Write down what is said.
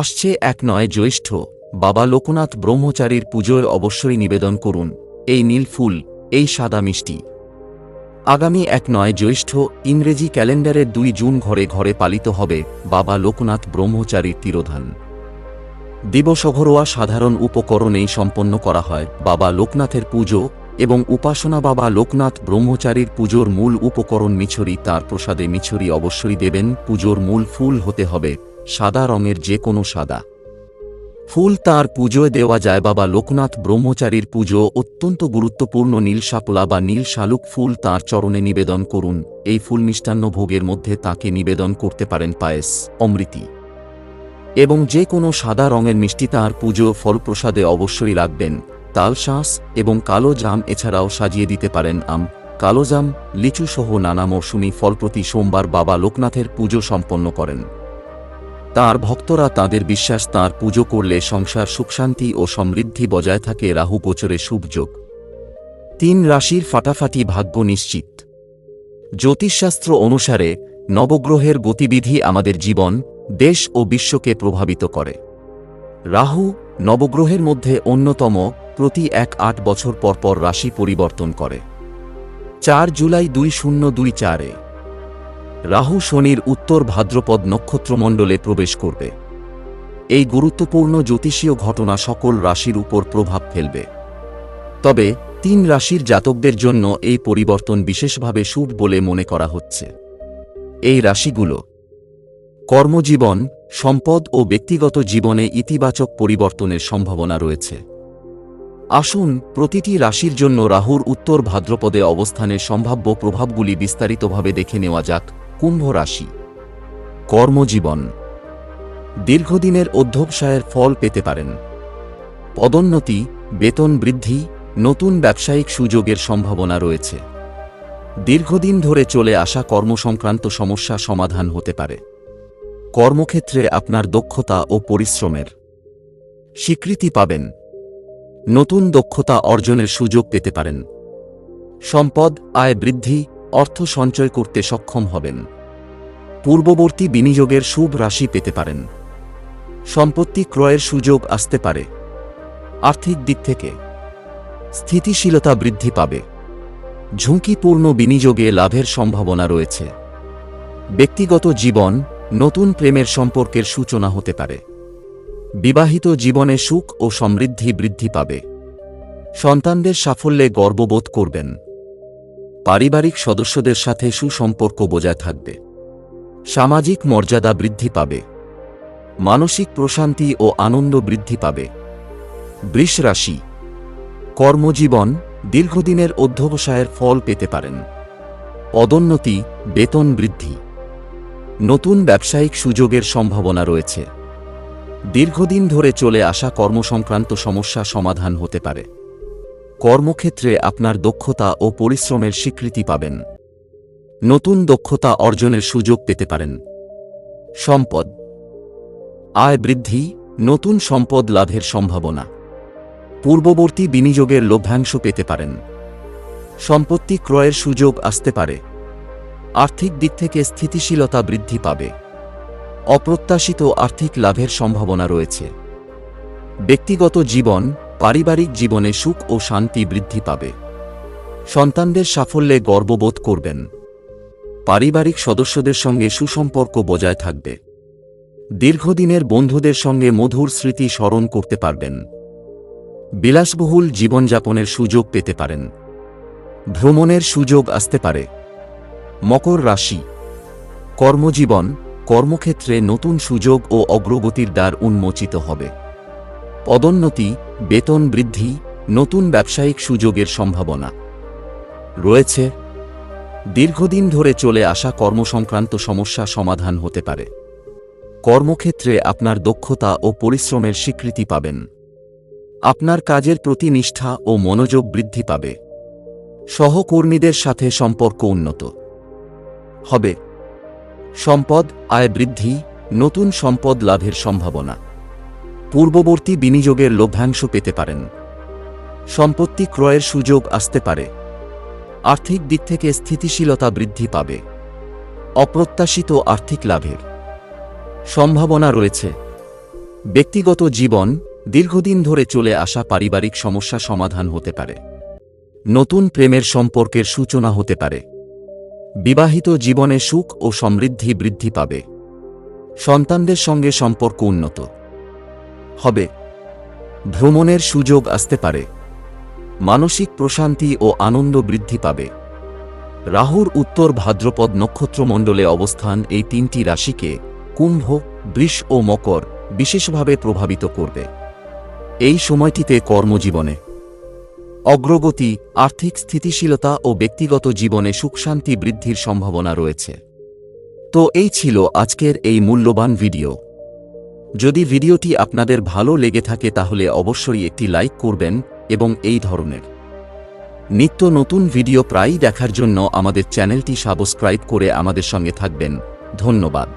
আসছে এক নয় জ্যৈষ্ঠ। বাবা লোকনাথ ব্রহ্মচারীর পুজোয় অবশ্যই নিবেদন করুন। এই নীল ফুল, এই সাদা মিষ্টি। আগামী এক নয় জ্যৈষ্ঠ, ইংরেজি ক্যালেন্ডারের দুই জুন ঘরে ঘরে পালিত হবে বাবা লোকনাথ ব্রহ্মচারীর তিরোধান। দিবস ঘরোয়া সাধারণ উপকরণেই সম্পন্ন করা হয় বাবা লোকনাথের পুজো এবং উপাসনা বাবা লোকনাথ ব্রহ্মচারীর পুজোর মূল উপকরণ মিছরি তার প্রসাদে মিছরি অবশ্যই দেবেন। পুজোর মূল ফুল হতে হবে সাদা রঙের যে কোনো সাদা। ফুল তার পুজোয় দেওয়া যায় বাবা লোকনাথ ব্রহ্মচারীর পুজো, অত্যন্ত গুরুত্বপূর্ণ নীল শাপলা বা নীল শালুক ফুল তার চরণে নিবেদন করুন। এই ফুল মিষ্টান্ন ভোগের মধ্যে তাকে নিবেদন করতে পারেন পায়েস, অমৃতি। এবং যে কোনো সাদা রঙের মিষ্টি তাঁর পুজো ফলপ্রসাদে অবশ্যই রাখবেন। তালশাঁস এবং কালো জাম এছাড়াও সাজিয়ে দিতে পারেন আম। কালো জাম, লিচু সহ নানা মৌসুমি ফল প্রতি সোমবার বাবা লোকনাথের পুজো সম্পন্ন করেন। তার ভক্তরা তাদের বিশ্বাস তাঁর পুজো করলে সংসার সুখশান্তি ও সমৃদ্ধি বজায় থাকে, রাহু গোচরে শুভযোগ তিন রাশির ফাটাফাটি ভাগ্য নিশ্চিত। জ্যোতিষশাস্ত্র অনুসারে নবগ্রহের গতিবিধি আমাদের জীবন, দেশ ও বিশ্বকে প্রভাবিত করে। রাহু নবগ্রহের মধ্যে অন্যতম প্রতি এক আট বছর পর পর রাশি পরিবর্তন করে। চার জুলাই দুই শূন্য দুই চারে। রাহু শনির উত্তর ভাদ্রপদ নক্ষত্রমণ্ডলে প্রবেশ করবে। এই গুরুত্বপূর্ণ জ্যোতিষীয় ঘটনা সকল রাশির উপর প্রভাব ফেলবে। তবে তিন রাশির জাতকদের জন্য এই পরিবর্তন বিশেষভাবে শুভ বলে মনে করা হচ্ছে। এই রাশিগুলো কর্মজীবন, সম্পদ ও ব্যক্তিগত জীবনে ইতিবাচক পরিবর্তনের সম্ভাবনা রয়েছে। আসুন প্রতিটি রাশির জন্য রাহুর উত্তর ভাদ্রপদে অবস্থানের সম্ভাব্য প্রভাবগুলি বিস্তারিতভাবে দেখে নেওয়া যাক। কুম্ভ রাশি। কর্মজীবন। দীর্ঘদিনের অধ্যবসায়ের ফল পেতে পারেন। পদোন্নতি, বেতন বৃদ্ধি, নতুন ব্যবসায়িক সুযোগের সম্ভাবনা রয়েছে। দীর্ঘদিন ধরে চলে আসা কর্মসংক্রান্ত সমস্যা সমাধান হতে পারে। কর্মক্ষেত্রে আপনার দক্ষতা ও পরিশ্রমের স্বীকৃতি পাবেন। নতুন দক্ষতা অর্জনের সুযোগ পেতে পারেন। সম্পদ, আয় বৃদ্ধি অর্থ সঞ্চয় করতে সক্ষম হবেন। পূর্ববর্তী বিনিয়োগের শুভ রাশি পেতে পারেন। সম্পত্তি ক্রয়ের সুযোগ আসতে পারে। আর্থিক দিক থেকে স্থিতিশীলতা বৃদ্ধি পাবে। ঝুঁকিপূর্ণ বিনিয়োগে লাভের সম্ভাবনা রয়েছে। ব্যক্তিগত জীবন নতুন প্রেমের সম্পর্কের সূচনা হতে পারে। বিবাহিত জীবনে সুখ ও সমৃদ্ধি বৃদ্ধি পাবে। সন্তানদের সাফল্যে গর্ববোধ করবেন। পারিবারিক সদস্যদের সাথে সুসম্পর্ক বজায় থাকবে। সামাজিক মর্যাদা বৃদ্ধি পাবে। মানসিক প্রশান্তি ও আনন্দ বৃদ্ধি পাবে। বৃষ রাশি কর্মজীবন দীর্ঘদিনের অধ্যবসায়ের ফল পেতে পারেন। পদোন্নতি, বেতন বৃদ্ধি। নতুন ব্যবসায়িক সুযোগের সম্ভাবনা রয়েছে। দীর্ঘদিন ধরে চলে আসা কর্মসংক্রান্ত সমস্যা সমাধান হতে পারে। কর্মক্ষেত্রে আপনার দক্ষতা ও পরিশ্রমের স্বীকৃতি পাবেন। নতুন দক্ষতা অর্জনের সুযোগ পেতে পারেন। সম্পদ। আয় বৃদ্ধি, নতুন সম্পদ লাভের সম্ভাবনা। পূর্ববর্তী বিনিয়োগের লভ্যাংশ পেতে পারেন। সম্পত্তি ক্রয়ের সুযোগ আসতে পারে। আর্থিক দিক থেকে স্থিতিশীলতা বৃদ্ধি পাবে। অপ্রত্যাশিত আর্থিক লাভের সম্ভাবনা রয়েছে। ব্যক্তিগত জীবন পারিবারিক জীবনে সুখ ও শান্তি বৃদ্ধি পাবে। সন্তানদের সাফল্যে গর্ববোধ করবেন। পারিবারিক সদস্যদের সঙ্গে সুসম্পর্ক বজায় থাকবে। দীর্ঘদিনের বন্ধুদের সঙ্গে মধুর স্মৃতি স্মরণ করতে পারবেন। বিলাসবহুল জীবনযাপনের সুযোগ পেতে পারেন। ভ্রমণের সুযোগ আসতে পারে। মকর রাশি। কর্মজীবন, কর্মক্ষেত্রে নতুন সুযোগ ও অগ্রগতির দ্বার উন্মোচিত হবে। পদোন্নতি, বেতন বৃদ্ধি, নতুন ব্যবসায়িক সুযোগের সম্ভাবনা। রয়েছে, দীর্ঘদিন ধরে চলে আসা কর্মসংক্রান্ত সমস্যা সমাধান হতে পারে। কর্মক্ষেত্রে আপনার দক্ষতা ও পরিশ্রমের স্বীকৃতি পাবেন। আপনার কাজের প্রতি নিষ্ঠা ও মনোযোগ বৃদ্ধি পাবে। সহকর্মীদের সাথে সম্পর্ক উন্নত হবে। সম্পদ, আয় বৃদ্ধি, নতুন সম্পদ লাভের সম্ভাবনা। পূর্ববর্তী বিনিয়োগের লভ্যাংশ পেতে পারেন। সম্পত্তি ক্রয়ের সুযোগ আসতে পারে। আর্থিক দিক থেকে স্থিতিশীলতা বৃদ্ধি পাবে। অপ্রত্যাশিত আর্থিক লাভের সম্ভাবনা রয়েছে। ব্যক্তিগত জীবন দীর্ঘদিন ধরে চলে আসা পারিবারিক সমস্যা সমাধান হতে পারে। নতুন প্রেমের সম্পর্কের সূচনা হতে পারে। বিবাহিত জীবনে সুখ ও সমৃদ্ধি বৃদ্ধি পাবে। সন্তানদের সঙ্গে সম্পর্ক উন্নত। হবে। ভ্রমণের সুযোগ আসতে পারে। মানসিক প্রশান্তি ও আনন্দ বৃদ্ধি পাবে। রাহুর উত্তর ভাদ্রপদ নক্ষত্রমণ্ডলে অবস্থান এই তিনটি রাশিকে কুম্ভ, বৃষ ও মকর বিশেষভাবে প্রভাবিত করবে। এই সময়টিতে কর্মজীবনে অগ্রগতি, আর্থিক স্থিতিশীলতা ও ব্যক্তিগত জীবনে সুখশান্তি বৃদ্ধির সম্ভাবনা রয়েছে। তো এই ছিল আজকের এই মূল্যবান ভিডিও। যদি ভিডিওটি আপনাদের ভালো লেগে থাকে তাহলে অবশ্যই একটি লাইক করবেন এবং এই ধরনের নিত্য নতুন ভিডিও প্রায়ই দেখার জন্য আমাদের চ্যানেলটি সাবস্ক্রাইব করে আমাদের সঙ্গে থাকবেন। ধন্যবাদ।